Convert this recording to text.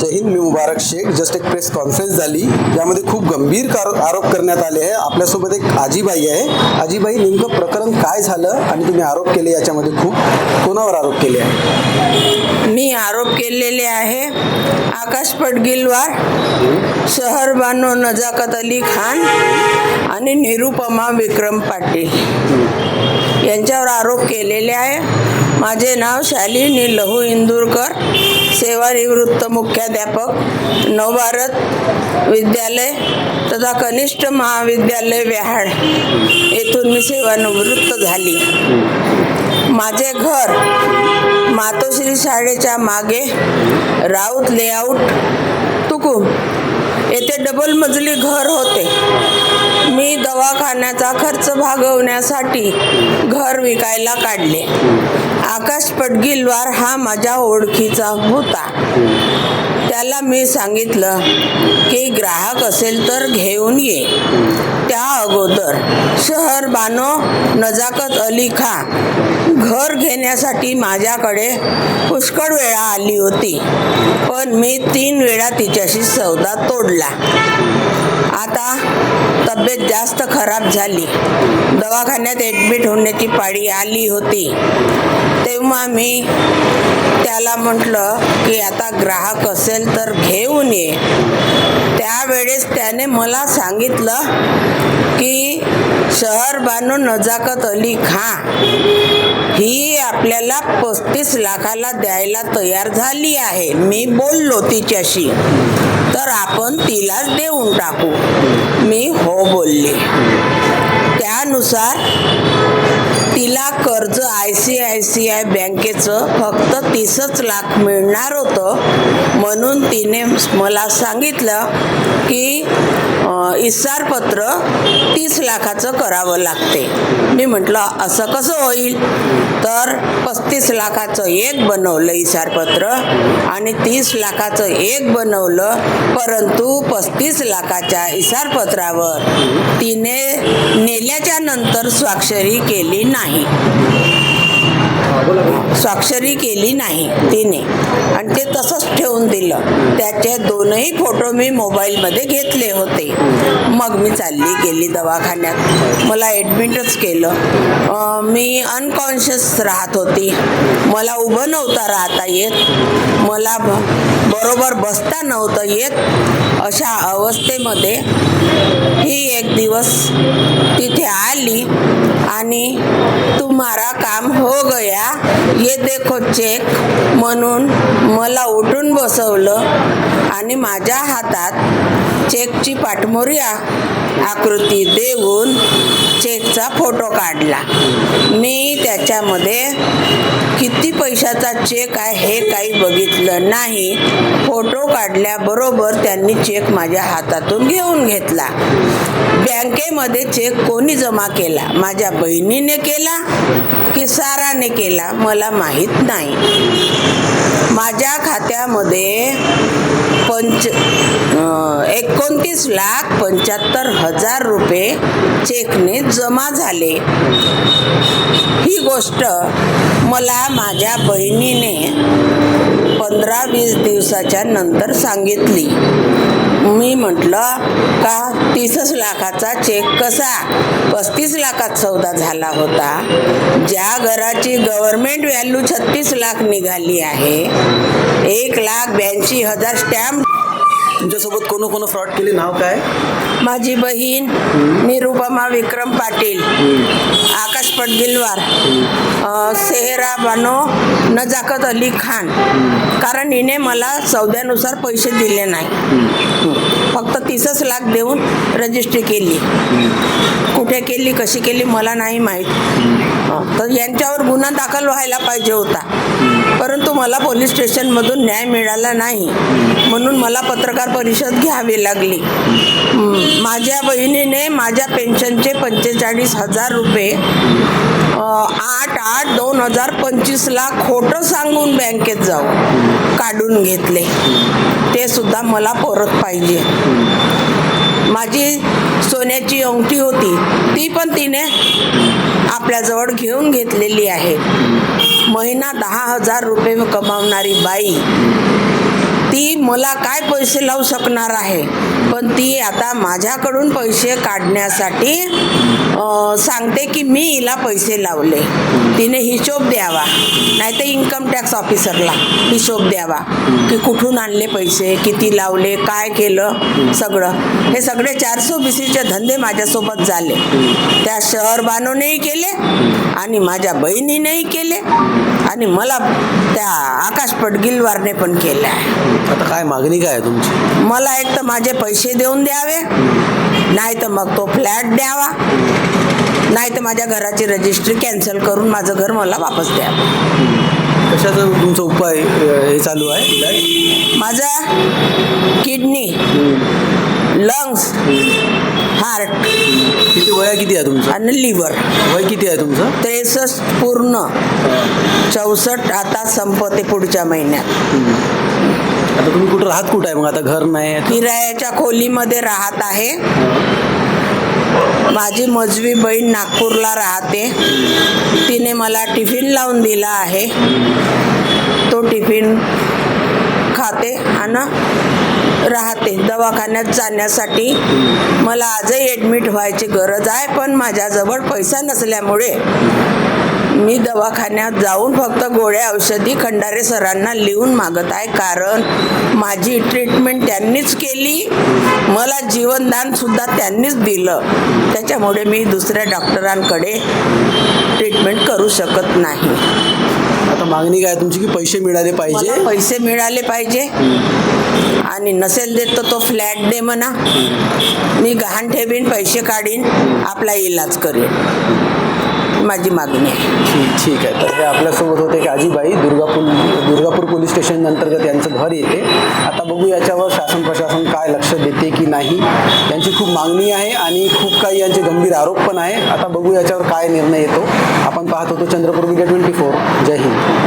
जय हिंद मी मुबारक शेख. जस्ट एक press conference झाली. यामध्ये खूप गंभीर कार आरोप करण्यात आले आहे. आपल्यासोबत एक आजीबाई आहे. आजीबाई नेमकं प्रकरण काय झालं आणि तुम्ही आरोप केले याच्यामध्ये खूप? कोणावर आरोप केले आहे? मी आरोप केलेले आहे आकाश पडगिलवार शहर बानो नजाकत अली खान आणि निरुपमा विक्रम पाटील. यांच्यावर आरोप केलेले आहे. माझे नाव शालिनी लहू इंदूरकर. सेवानिवृत्त मुख्याध्यापक नवभारत विद्यालय तथा कनिष्ठ महाविद्यालय व्याहाड येथून मी सेवानिवृत्त झाली. माझे घर मातोश्री शाळेच्या मागे राऊत लेआउट तुकुम येथे डबल मजली घर होते. मी दवाखान्याचा खर्च भागवण्यासाठी घर विकायला काढले. आकाश पडगिलवार हा माझ्या ओळखीचा होता. त्याला मी सांगितलं की ग्राहक असेल तर घेऊन ये. त्या अगोदर शहर बानो नजाकत अली खा घर घेण्यासाठी माझ्याकडे पुष्कळ वेळा आली होती. पण मी तीन वेळा तिच्याशी सौदा तोडला. आता तब्येत जास्त खराब झाली. दवाखान्यात ॲडमिट होण्याची पाळी आली होती. तेव्हा मी त्याला म्हटलं की आता ग्राहक असेल तर घेऊन ये. त्यावेळेस त्याने मला सांगितलं की शहर बानो नजाकत अली खा. ही आपल्याला पस्तीस लाखाला द्यायला तयार झाली आहे. मी बोललो तिच्याशी. तर आपण तिलाच देऊन टाकू. मी हो बोलले. त्यानुसार तिला कर्ज I C I C I बँकेचं फक्त तीसच लाख मिळणार होतं म्हणून तिने मला सांगितलं की इसारपत्र तीस लाखाचं करावं लागते. मी म्हटलं असं कसं होईल? तर पस्तीस लाखाचं एक बनवलं इसारपत्र आणि तीस लाखाचं एक बनवलं परंतु पस्तीस लाखाच्या इसारपत्रावर तिने नेल्याच्या नंतर स्वाक्षरी केली नाही. स्वाक्षरी केली नाही तिने. आणि ते तसंच ठेवून दिलं. त्याचे दोनही फोटो मी मोबाईलमध्ये घेतले होते. मग मी चालली गेली दवाखान्यात. मला ॲडमिटच केलं. मी अनकॉन्शियस राहत होती. मला उभं नव्हता राहता येत. मला बरोबर बसता नव्हतं येत. अशा अवस्थेमध्ये ही एक दिवस तिथे आली आणि तुम्हारा काम हो गया ये देखो चेक म्हणून मला उठून बसवलं आणि माझ्या हातात चेकची पाठमोरी आकृती देऊन चेकचा फोटो काढला. मी त्याच्यामध्ये किती पैशाचा चेक आहे हे काही बघितलं नाही. फोटो काढल्याबरोबर त्यांनी चेक माझ्या हातातून घेऊन घेतला. बँकेमध्ये चेक कोणी जमा केला? माझ्या बहिणीने केला की साराने केला? मला माहीत नाही. माझ्या खात्यामध्ये पंच एकोणतीस लाख पंच्याहत्तर हजार रुपये चेकने जमा झाले. ही गोष्ट मला माझ्या बहिणीने पंधरा वीस दिवसाच्या नंतर सांगितली. मी म्हटलं का तीसच लाखाचा चेक कसा? पस्तीस लाखात सौदा झाला होता. ज्या घराची गव्हर्मेंट व्हॅल्यू छत्तीस लाख निघाली आहे एक लाख ब्याऐंशी हजार स्टॅम्प. तुमच्यासोबत कोण कोण फ्रॉड केले? नाव काय? माझी बहीण निरुपमा विक्रम पाटील. आकाश पटगिलवार सेहरा बानो नजाकत अली खान. कारण हिने मला सौद्यानुसार पैसे दिले नाही. फक्त तीसच लाख देऊन रजिस्ट्री केली. कुठे केली कशी केली मला नाही माहीत. तर यांच्यावर गुन्हा दाखल व्हायला पाहिजे होता. परंतु मला पोलीस स्टेशनमधून न्याय मिळाला नाही. म्हणून मला पत्रकार परिषद घ्यावी लागली. माझ्या बहिणीने माझ्या पेन्शनचे पंचेचाळीस हजार रुपये आठ आठ दोन हजार पंचवीसला खोटं सांगून बँकेत जाऊ काढून घेतले. ते सुद्धा मला परत पाहिजे. माझी सोन्याची अंगठी होती ती पण तिने आपल्याजवळ घेऊन घेतलेली आहे. महिना दहा हजार रुपये कमावणारी बाई ती मला काय पैसे लावू शकणार आहे? पण ती आता माझ्याकडून पैसे काढण्यासाठी सांगते की मी हिला पैसे लावले. तिने हिशोब द्यावा. नाही तर इन्कम टॅक्स ऑफिसरला हिशोब द्यावा की कुठून आणले पैसे किती लावले काय केलं सगळं. हे सगळे चारशे बीसीचे धंदे माझ्यासोबत झाले. त्या शहर बानोनेही केले आणि माझ्या बहिणीनेही केले आणि मला त्या आकाश पडगिलवारने पण केलं आहे. आता काय मागणी काय तुमची? मला एक तर माझे पैसे देऊन द्यावे. नाही तर मग तो फ्लॅट द्यावा. नाही तर माझ्या घराची रजिस्ट्री कॅन्सल करून माझं घर मला वापस द्यावं कशाचा तुमचा उपाय हे चालू आहे? माझा किडनी लंग्स हार्ट किती वया किती आहे तुमचं? आणि लिव्हर. वय किती आहे तुमचं? त्रेसष्ट पूर्ण. चौसष्ट आता संपते पुढच्या महिन्यात. आता तुम्ही कुठं राहत कुठं आहे मग? आता घर नाही किरायाच्या खोलीमध्ये राहत आहे. माझी मजवी बहीण नागपूरला राहते. तिने मला टिफिन लावून दिला आहे. तो टिफिन खाते आणि राहते. दवाखान्यात जाण्यासाठी मला आजही ॲडमिट व्हायची गरज आहे पण माझ्याजवळ पैसा नसल्यामुळे मी दवाखान्यात जाऊन फक्त गोळ्या औषधी खंडारे सरांना लिहून मागत आहे कारण माझी ट्रीटमेंट त्यांनीच केली मला जीवनदान सुद्धा त्यांनीच दिलं. त्याच्यामुळे मी दुसऱ्या डॉक्टरांकडे ट्रीटमेंट करू शकत नाही. आता मागणी काय तुमची की पैसे मिळाले पाहिजे? पैसे मिळाले पाहिजे. आणि नसेल देत तर तो फ्लॅट दे म्हणा. मी गहाण ठेवीन पैसे काढीन आपला इलाज करीन. माझी मागणी आहे. ठीक ठीक आहे. तर हे आपल्यासोबत होते एक आजीबाई दुर्गापूर दुर्गापूर पोलीस स्टेशन अंतर्गत यांचं घर येते. आता बघू याच्यावर शासन प्रशासन काय लक्ष देते की नाही यांची खूप मागणी आहे आणि खूप काही यांचे गंभीर आरोप पण आहे. आता बघू याच्यावर काय निर्णय येतो. आपण पाहत होतो चंद्रपूर मीडिया ट्वेंटी फोर. जय हिंद.